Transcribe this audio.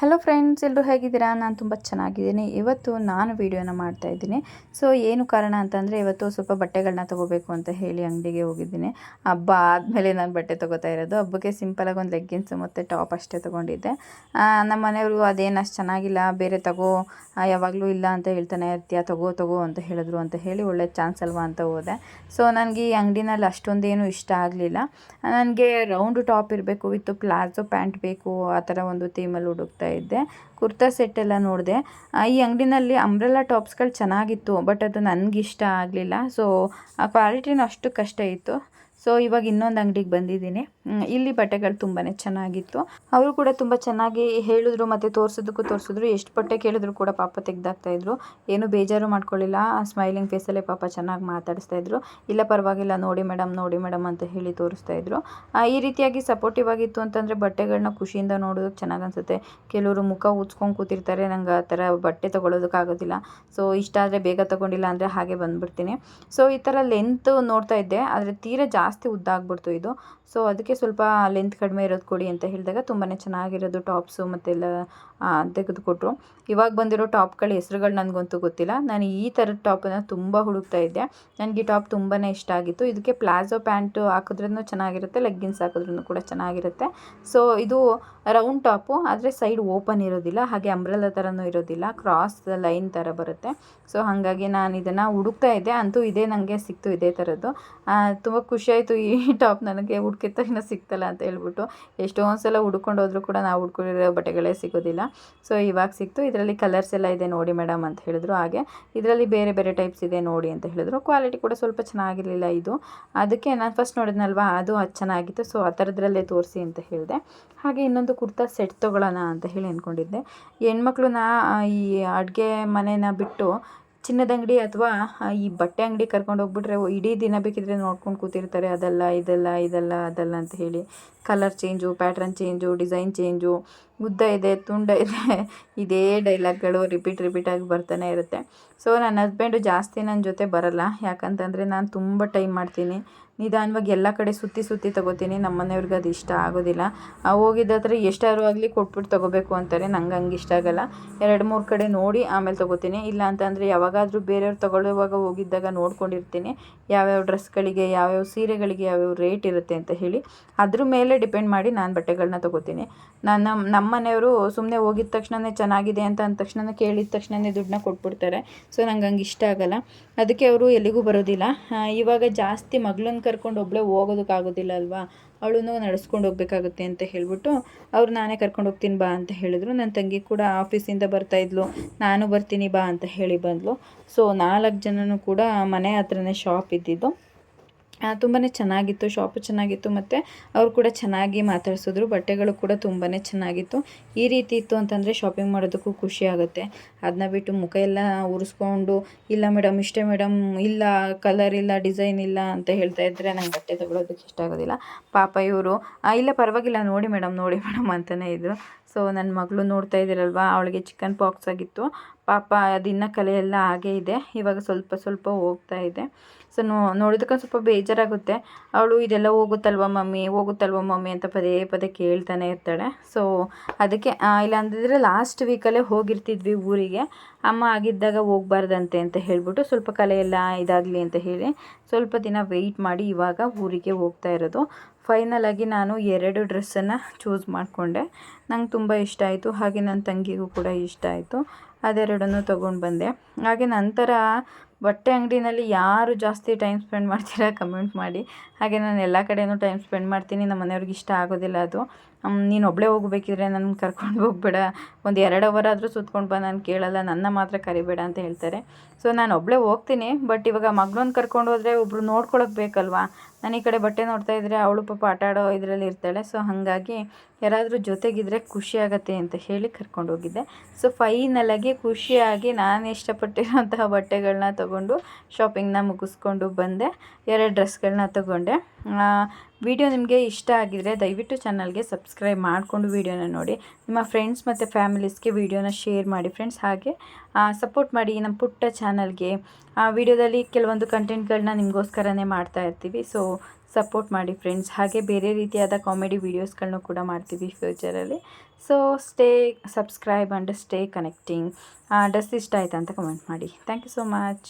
Hello friends ಎಲ್ಲರೂ ಹೇಗಿದ್ದೀರಾ? ನಾನು ತುಂಬ ಚೆನ್ನಾಗಿದ್ದೀನಿ. ಇವತ್ತು ನಾನು ವೀಡಿಯೋನ ಮಾಡ್ತಾ ಇದ್ದೀನಿ. ಸೊ ಏನು ಕಾರಣ ಅಂತಂದರೆ, ಇವತ್ತು ಸ್ವಲ್ಪ ಬಟ್ಟೆಗಳನ್ನ ತೊಗೋಬೇಕು ಅಂತ ಹೇಳಿ ಅಂಗಡಿಗೆ ಹೋಗಿದ್ದೀನಿ. ಹಬ್ಬ ಆದಮೇಲೆ ನಾನು ಬಟ್ಟೆ ತೊಗೋತಾ ಇರೋದು. ಹಬ್ಬಕ್ಕೆ ಸಿಂಪಲಾಗಿ ಒಂದು ಲೆಗ್ಗಿನ್ಸ್ ಮತ್ತು ಟಾಪ್ ಅಷ್ಟೇ ತೊಗೊಂಡಿದ್ದೆ. ನಮ್ಮ ಮನೆಯವರು ಅದೇನು ಅಷ್ಟು ಚೆನ್ನಾಗಿಲ್ಲ, ಬೇರೆ ತಗೋ ಯಾವಾಗಲೂ ಇಲ್ಲ ಅಂತ ಹೇಳ್ತಾನೆ. ಇರ್ತೀಯ ತಗೋ ತಗೋ ಅಂತ ಹೇಳಿದ್ರು ಅಂತ ಹೇಳಿ ಒಳ್ಳೆ ಚಾನ್ಸ್ ಅಲ್ವಾ ಅಂತ ಹೋದೆ. ಸೊ ನನಗೆ ಈ ಅಂಗಡಿನಲ್ಲಿ ಅಷ್ಟೊಂದೇನು ಇಷ್ಟ ಆಗಲಿಲ್ಲ. ನನಗೆ ರೌಂಡ್ ಟಾಪ್ ಇರಬೇಕು, ವಿತ್ ಪ್ಲಾಜೋ ಪ್ಯಾಂಟ್ ಬೇಕು, ಆ ಥರ ಒಂದು ಥೀಮಲ್ಲಿ ಹುಡುಕ್ತಾ ಇದ್ದೆ. ಕುರ್ತಾ ಸೆಟ್ ಎಲ್ಲ ನೋಡಿದೆ. ಈ ಅಂಗಡಿನಲ್ಲಿ ಅಂಬ್ರೆಲ್ಲ ಟಾಪ್ಸ್ಗಳು ಚೆನ್ನಾಗಿತ್ತು ಬಟ್ ಅದು ನನಗಿಷ್ಟ ಆಗಲಿಲ್ಲ. ಸೊ ಆ ಕ್ವಾಲಿಟಿನೂ ಅಷ್ಟು ಕಷ್ಟ ಇತ್ತು. ಸೊ ಇವಾಗ ಇನ್ನೊಂದು ಅಂಗಡಿಗೆ ಬಂದಿದ್ದೀನಿ. ಇಲ್ಲಿ ಬಟ್ಟೆಗಳು ತುಂಬಾ ಚೆನ್ನಾಗಿತ್ತು. ಅವರು ಕೂಡ ತುಂಬ ಚೆನ್ನಾಗಿ ಹೇಳಿದ್ರು ಮತ್ತು ತೋರಿಸೋದಕ್ಕೂ ತೋರಿಸಿದ್ರು. ಎಷ್ಟು ಬಟ್ಟೆ ಕೇಳಿದ್ರು ಕೂಡ ಪಾಪ ತೆಗ್ದಾಕ್ತಾ ಇದ್ರು. ಏನು ಬೇಜಾರು ಮಾಡ್ಕೊಳ್ಳಿಲ್ಲ. ಸ್ಮೈಲಿಂಗ್ ಫೇಸಲ್ಲೇ ಪಾಪ ಚೆನ್ನಾಗಿ ಮಾತಾಡಿಸ್ತಾ ಇದ್ರು. ಇಲ್ಲ ಪರವಾಗಿಲ್ಲ ನೋಡಿ ಮೇಡಮ್ ನೋಡಿ ಮೇಡಮ್ ಅಂತ ಹೇಳಿ ತೋರಿಸ್ತಾ ಇದ್ರು. ಆ, ಈ ರೀತಿಯಾಗಿ ಸಪೋರ್ಟಿವ್ ಆಗಿತ್ತು ಅಂತಂದರೆ ಬಟ್ಟೆಗಳನ್ನ ಖುಷಿಯಿಂದ ನೋಡೋದಕ್ಕೆ ಚೆನ್ನಾಗಿ ಅನ್ಸುತ್ತೆ. ಕೆಲವರು ಮುಖ ಉಚ್ಕೊಂಡು ಕೂತಿರ್ತಾರೆ. ನಂಗೆ ಆ ಥರ ಬಟ್ಟೆ ತೊಗೊಳೋದಕ್ಕಾಗೋದಿಲ್ಲ ಸೊ ಇಷ್ಟ ಆದರೆ ಬೇಗ ತೊಗೊಂಡಿಲ್ಲ ಅಂದರೆ ಹಾಗೆ ಬಂದುಬಿಡ್ತೀನಿ. ಸೊ ಈ ಥರ ಲೆಂತ್ ನೋಡ್ತಾ ಇದ್ದೆ. ಆದರೆ ತೀರಾ ಜಾಸ್ತಿ ಉದ್ದ ಆಗ್ಬಿಡ್ತು ಇದು. ಸೊ ಅದಕ್ಕೆ ಸ್ವಲ್ಪ ಲೆಂತ್ ಕಡಿಮೆ ಇರೋದು ಕೊಡಿ ಅಂತ ಹೇಳಿದಾಗ ತುಂಬಾ ಚೆನ್ನಾಗಿರೋದು ಟಾಪ್ಸು ಮತ್ತೆಲ್ಲ ತೆಗೆದುಕೊಟ್ರು. ಇವಾಗ ಬಂದಿರೋ ಟಾಪ್ಗಳ ಹೆಸ್ರುಗಳು ನನಗಂತೂ ಗೊತ್ತಿಲ್ಲ. ನಾನು ಈ ಥರದ ಟಾಪನ್ನು ತುಂಬ ಹುಡುಕ್ತಾ ಇದ್ದೆ. ನನಗೆ ಈ ಟಾಪ್ ತುಂಬಾ ಇಷ್ಟ ಆಗಿತ್ತು. ಇದಕ್ಕೆ ಪ್ಲಾಜೋ ಪ್ಯಾಂಟು ಹಾಕಿದ್ರೂ ಚೆನ್ನಾಗಿರುತ್ತೆ ಲೆಗ್ಗಿನ್ಸ್ ಹಾಕಿದ್ರೂ ಕೂಡ ಚೆನ್ನಾಗಿರುತ್ತೆ. ಸೊ ಇದು ರೌಂಡ್ ಟಾಪು ಆದರೆ ಸೈಡ್ ಓಪನ್ ಇರೋದಿಲ್ಲ. ಹಾಗೆ ಅಂಬ್ರೆಲ್ಲ ಥರನೂ ಇರೋದಿಲ್ಲ. ಕ್ರಾಸ್ ಲೈನ್ ಥರ ಬರುತ್ತೆ. ಸೊ ಹಾಗಾಗಿ ನಾನು ಇದನ್ನು ಹುಡುಕ್ತಾ ಇದ್ದೆ. ಅಂತೂ ಇದೇ ನನಗೆ ಸಿಕ್ತು ಇದೇ ಥರದ್ದು ತುಂಬ ಖುಷಿಯಾಯಿತು ಈ ಟಾಪ್ ನನಗೆ ಹುಡುಕಿದ ತಕ್ಷಣ ಸಿಕ್ತಲ್ಲ ಅಂತ ಹೇಳ್ಬಿಟ್ಟು ಎಷ್ಟೊಂದು ಸಲ ಹುಡ್ಕೊಂಡು ಹೋದರೂ ಕೂಡ ನಾವು ಹುಡ್ಕೊಂಡಿರೋ ಬಟ್ಟೆಗಳೇ ಸಿಗೋದಿಲ್ಲ. ಸೊ ಇವಾಗ ಸಿಕ್ತು. ಇದರಲ್ಲಿ ಕಲರ್ಸ್ ಎಲ್ಲ ಇದೆ ನೋಡಿ ಮೇಡಮ್ ಅಂತ ಹೇಳಿದ್ರು. ಹಾಗೆ ಇದರಲ್ಲಿ ಬೇರೆ ಬೇರೆ ಟೈಪ್ಸ್ ಇದೆ ನೋಡಿ ಅಂತ ಹೇಳಿದ್ರು. ಕ್ವಾಲಿಟಿ ಕೂಡ ಸ್ವಲ್ಪ ಚೆನ್ನಾಗಿರಲಿಲ್ಲ ಇದು. ಅದಕ್ಕೆ ನಾನು ಫಸ್ಟ್ ನೋಡಿದ್ನಲ್ವ, ಅದು ಅದು ಚೆನ್ನಾಗಿತ್ತು ಸೊ ಆ ಥರದ್ರಲ್ಲೇ ತೋರಿಸಿ ಅಂತ ಹೇಳಿದೆ. ಹಾಗೆ ಇನ್ನೊಂದು ಕುರ್ತಾ ಸೆಟ್ ತೊಗೊಳ್ಳೋಣ ಅಂತ ಹೇಳಿ ಅಂದ್ಕೊಂಡಿದ್ದೆ ಹೆಣ್ಮಕ್ಳು ನಾ ಈ ಅಡುಗೆ ಮನೆನ ಬಿಟ್ಟು ಚಿನ್ನದ ಅಂಗಡಿ ಅಥವಾ ಈ ಬಟ್ಟೆ ಅಂಗಡಿ ಕರ್ಕೊಂಡು ಹೋಗ್ಬಿಟ್ರೆ ಇಡೀ ದಿನ ಬೇಕಿದ್ರೆ ನೋಡ್ಕೊಂಡು ಕೂತಿರ್ತಾರೆ. ಅದಲ್ಲ, ಇದಲ್ಲ ಇದಲ್ಲ, ಅದಲ್ಲ ಅಂತ ಹೇಳಿ. Colour change pattern change design change ಉದ್ದ ಇದೆ, ತುಂಡ ಇದೆ, ಇದೇ ಡೈಲಾಗ್ಗಳು ರಿಪೀಟ್ ರಿಪೀಟಾಗಿ ಬರ್ತಾನೆ ಇರುತ್ತೆ. ಸೊ ನನ್ನ ಹಸ್ಬೆಂಡು ಜಾಸ್ತಿ ನನ್ನ ಜೊತೆ ಬರಲ್ಲ. ಯಾಕಂತಂದರೆ ನಾನು ತುಂಬ ಟೈಮ್ ಮಾಡ್ತೀನಿ. ನಿಧಾನವಾಗಿ ಎಲ್ಲ ಕಡೆ ಸುತ್ತಿ ಸುತ್ತಿ ತೊಗೋತೀನಿ. ನಮ್ಮ ಮನೆಯವ್ರಿಗೆ ಅದು ಇಷ್ಟ ಆಗೋದಿಲ್ಲ. ಹೋಗಿದ್ದ ಹತ್ರ ಎಷ್ಟಾದ್ರು ಆಗಲಿ ಕೊಟ್ಬಿಟ್ಟು ತೊಗೋಬೇಕು ಅಂತಾರೆ. ನಂಗೆ ಹಂಗೆ ಇಷ್ಟ ಆಗಲ್ಲ. ಎರಡು, ಮೂರು ಕಡೆ ನೋಡಿ ಆಮೇಲೆ ತೊಗೋತೀನಿ. ಇಲ್ಲ ಅಂತಂದರೆ ಯಾವಾಗಾದರೂ ಬೇರೆಯವ್ರು ತೊಗೊಳ್ಳುವಾಗ ಹೋಗಿದ್ದಾಗ ನೋಡ್ಕೊಂಡಿರ್ತೀನಿ. ಯಾವ್ಯಾವ ಡ್ರೆಸ್ಗಳಿಗೆ ಯಾವ್ಯಾವ ಸೀರೆಗಳಿಗೆ ಯಾವ್ಯಾವ ರೇಟ್ ಇರುತ್ತೆ ಅಂತ ಹೇಳಿ. ಅದ್ರ ಮೇಲೆ ಡಿಪೆಂಡ್ ಮಾಡಿ ನಾನು ಬಟ್ಟೆಗಳನ್ನ ತೊಗೋತೀನಿ. ನಾನು ನಮ್ಮ ಮನೆಯವರು ಸುಮ್ಮನೆ ಹೋಗಿದ ತಕ್ಷಣವೇ ಚೆನ್ನಾಗಿದೆ ಅಂತ ಅಂದ ತಕ್ಷಣ ಕೇಳಿದ ತಕ್ಷಣವೇ ದುಡ್ಡನ್ನ ಕೊಟ್ಬಿಡ್ತಾರೆ. ಸೊ, ನಂಗೆ ಹಂಗೆ ಇಷ್ಟ ಆಗಲ್ಲ. ಅದಕ್ಕೆ ಅವರು ಎಲ್ಲಿಗೂ ಬರೋದಿಲ್ಲ. ಇವಾಗ ಜಾಸ್ತಿ ಮಗಳನ್ನ ಕರ್ಕೊಂಡು ಒಬ್ಬಳೇ ಹೋಗೋದಕ್ಕಾಗೋದಿಲ್ಲ ಅಲ್ವಾ? ಅವಳನ್ನು ನಡೆಸ್ಕೊಂಡು ಹೋಗ್ಬೇಕಾಗುತ್ತೆ ಅಂತ ಹೇಳ್ಬಿಟ್ಟು ಅವ್ರು ನಾನೇ ಕರ್ಕೊಂಡು ಹೋಗ್ತೀನಿ ಬಾ ಅಂತ ಹೇಳಿದ್ರು. ನನ್ನ ತಂಗಿ ಕೂಡ ಆಫೀಸಿಂದ ಬರ್ತಾ ಇದ್ಲು. ನಾನು ಬರ್ತೀನಿ ಬಾ ಅಂತ ಹೇಳಿ ಬಂದಳು ಸೊ, ನಾಲ್ಕು ಜನನೂ ಕೂಡ ಮನೆ ಹತ್ರನೇ ಶಾಪ್ ಇದ್ದಿದ್ದು. ತುಂಬಾ ಚೆನ್ನಾಗಿತ್ತು ಶಾಪು ಚೆನ್ನಾಗಿತ್ತು ಮತ್ತು ಅವರು ಕೂಡ ಚೆನ್ನಾಗಿ ಮಾತಾಡಿಸಿದ್ರು, ಬಟ್ಟೆಗಳು ಕೂಡ ತುಂಬಾ ಚೆನ್ನಾಗಿತ್ತು. ಈ ರೀತಿ ಇತ್ತು ಅಂತಂದರೆ ಶಾಪಿಂಗ್ ಮಾಡೋದಕ್ಕೂ ಖುಷಿ ಆಗುತ್ತೆ. ಅದನ್ನ ಬಿಟ್ಟು ಮುಖ ಎಲ್ಲ ಉರಿಸ್ಕೊಂಡು, ಇಲ್ಲ ಮೇಡಮ್ ಇಷ್ಟೇ ಮೇಡಮ್ ಇಲ್ಲ ಕಲರ್ ಇಲ್ಲ ಡಿಸೈನ್ ಇಲ್ಲ ಅಂತ ಹೇಳ್ತಾ ಇದ್ದರೆ ನಂಗೆ ಬಟ್ಟೆ ತಗೊಳೋದಕ್ಕೆ ಇಷ್ಟ ಆಗೋದಿಲ್ಲ. ಪಾಪ ಇವರು ಇಲ್ಲ ಪರವಾಗಿಲ್ಲ, ನೋಡಿ ಮೇಡಮ್ ನೋಡಿ ಮೇಡಮ್ ಅಂತಲೇ ಇದ್ದರು ಸೊ ನನ್ನ ಮಗಳು ನೋಡ್ತಾ ಇದ್ದೀರಲ್ವ, ಅವಳಿಗೆ ಚಿಕನ್ ಪಾಕ್ಸ್ ಆಗಿತ್ತು. ಪಾಪ ಅದಿನ್ನ ಕಲೆಯೆಲ್ಲ ಹಾಗೇ ಇದೆ. ಇವಾಗ ಸ್ವಲ್ಪ ಸ್ವಲ್ಪ ಹೋಗ್ತಾ ಇದೆ. ಸೊ ನೋ, ನೋಡಿದಕ್ಕೆ ಸ್ವಲ್ಪ ಬೇಜಾರಾಗುತ್ತೆ. ಅವಳು ಇದೆಲ್ಲ ಹೋಗುತ್ತಲ್ವ ಮಮ್ಮಿ? ಹೋಗುತ್ತಲ್ವ ಮಮ್ಮಿ ಅಂತ ಪದೇ ಪದೇ ಕೇಳ್ತಾನೆ ಇರ್ತಾಳೆ. ಸೊ ಅದಕ್ಕೆ ಇಲ್ಲ ಅಂದಿದ್ರೆ ಲಾಸ್ಟ್ ವೀಕಲ್ಲೇ ಹೋಗಿರ್ತಿದ್ವಿ ಊರಿಗೆ. ಅಮ್ಮ ಆಗಿದ್ದಾಗ ಹೋಗ್ಬಾರ್ದಂತೆ ಅಂತ ಹೇಳ್ಬಿಟ್ಟು ಸ್ವಲ್ಪ ಕಲೆ ಎಲ್ಲ ಇದಾಗಲಿ ಅಂತ ಹೇಳಿ ಸ್ವಲ್ಪ ದಿನ ವೆಯ್ಟ್ ಮಾಡಿ ಇವಾಗ ಊರಿಗೆ ಹೋಗ್ತಾ ಇರೋದು. ಫೈನಲಾಗಿ ನಾನು ಎರಡು ಡ್ರೆಸ್ಸನ್ನು ಚೂಸ್ ಮಾಡಿಕೊಂಡೆ. ನಂಗೆ ತುಂಬ ಇಷ್ಟ ಆಯಿತು. ಹಾಗೆ ನನ್ನ ತಂಗಿಗೂ ಕೂಡ ಇಷ್ಟ ಆಯಿತು. ಅದೆರಡನ್ನು ತೊಗೊಂಡು ಬಂದೆ. ಹಾಗೆ ನಂತರ ಬಟ್ಟೆ ಅಂಗಡಿನಲ್ಲಿ ಯಾರು ಜಾಸ್ತಿ ಟೈಮ್ ಸ್ಪೆಂಡ್ ಮಾಡ್ತೀರಾ ಕಮೆಂಟ್ ಮಾಡಿ. ಹಾಗೆ ನಾನು ಎಲ್ಲ ಕಡೆಯೂ ಟೈಮ್ ಸ್ಪೆಂಡ್ ಮಾಡ್ತೀನಿ. ನಮ್ಮ ಮನೆಯವ್ರಿಗೆ ಇಷ್ಟ ಆಗೋದಿಲ್ಲ ಅದು. ನೀನು ಒಬ್ಬಳೇ ಹೋಗಬೇಕಿದ್ರೆ ನನ್ನ ಕರ್ಕೊಂಡು ಹೋಗಬೇಡ. ಒಂದು ಎರಡು ಅವರ್ ಆದರೂ ಸುತ್ಕೊಂಡು ಬಾ, ನಾನು ಕೇಳಲ್ಲ. ನನ್ನ ಮಾತ್ರ ಕರಿಬೇಡ ಅಂತ ಹೇಳ್ತಾರೆ. ಸೊ, ನಾನು ಒಬ್ಬಳೇ ಹೋಗ್ತೀನಿ. ಬಟ್ ಇವಾಗ ಮಗಳನ್ನ ಕರ್ಕೊಂಡು ಹೋದರೆ ಒಬ್ಬರು ನೋಡ್ಕೊಳಕ್ಕೆ ಬೇಕಲ್ವಾ? ನಾನು ಈ ಕಡೆ ಬಟ್ಟೆ ನೋಡ್ತಾ ಇದ್ದರೆ ಅವಳು ಪಾಪ ಆಟ ಆಡೋ ಇದರಲ್ಲಿ ಇರ್ತಾಳೆ. ಸೊ, ಹಾಗಾಗಿ ಯಾರಾದರೂ ಜೊತೆಗಿದ್ರೆ ಖುಷಿ ಆಗತ್ತೆ ಅಂತ ಹೇಳಿ ಕರ್ಕೊಂಡು ಹೋಗಿದ್ದೆ. ಸೊ ಫೈನಲಾಗಿ ಖುಷಿಯಾಗಿ ನಾನು ಇಷ್ಟಪಟ್ಟಿರೋಂತಹ ಬಟ್ಟೆಗಳನ್ನ ತೊಗೊಂಡು ಶಾಪಿಂಗ್ನ ಮುಗಿಸ್ಕೊಂಡು ಬಂದೆ. ಎರಡು ಡ್ರೆಸ್ಗಳನ್ನ ತೊಗೊಂಡೆ. ವಿಡಿಯೋ ನಿಮಗೆ ಇಷ್ಟ ಆಗಿದರೆ ದಯವಿಟ್ಟು ಚಾನಲ್ಗೆ ಸಬ್ಸ್ಕ್ರೈಬ್ ಮಾಡಿಕೊಂಡು ವಿಡಿಯೋನ ನೋಡಿ. ನಿಮ್ಮ ಫ್ರೆಂಡ್ಸ್ ಮತ್ತು ಫ್ಯಾಮಿಲೀಸ್ಗೆ ವಿಡಿಯೋನ ಶೇರ್ ಮಾಡಿ ಫ್ರೆಂಡ್ಸ್ ಹಾಗೆ ಸಪೋರ್ಟ್ ಮಾಡಿ ನಮ್ಮ ಪುಟ್ಟ ಚಾನಲ್ಗೆ ವಿಡಿಯೋದಲ್ಲಿ ಕೆಲವೊಂದು ಕಂಟೆಂಟ್ಗಳನ್ನ ನಿಮಗೋಸ್ಕರನೇ ಮಾಡ್ತಾ ಇರ್ತೀವಿ. ಸೊ ಸಪೋರ್ಟ್ ಮಾಡಿ ಫ್ರೆಂಡ್ಸ್. ಹಾಗೆ ಬೇರೆ ರೀತಿಯಾದ ಕಾಮಿಡಿ ವೀಡಿಯೋಸ್ಗಳನ್ನು ಕೂಡ ಮಾಡ್ತೀವಿ ಫ್ಯೂಚರಲ್ಲಿ. So, stay subscribe and stay connecting. Dress ಇಷ್ಟ ಆಯ್ತಾ ಅಂತ ಕಮೆಂಟ್ ಮಾಡಿ. Thank you so much.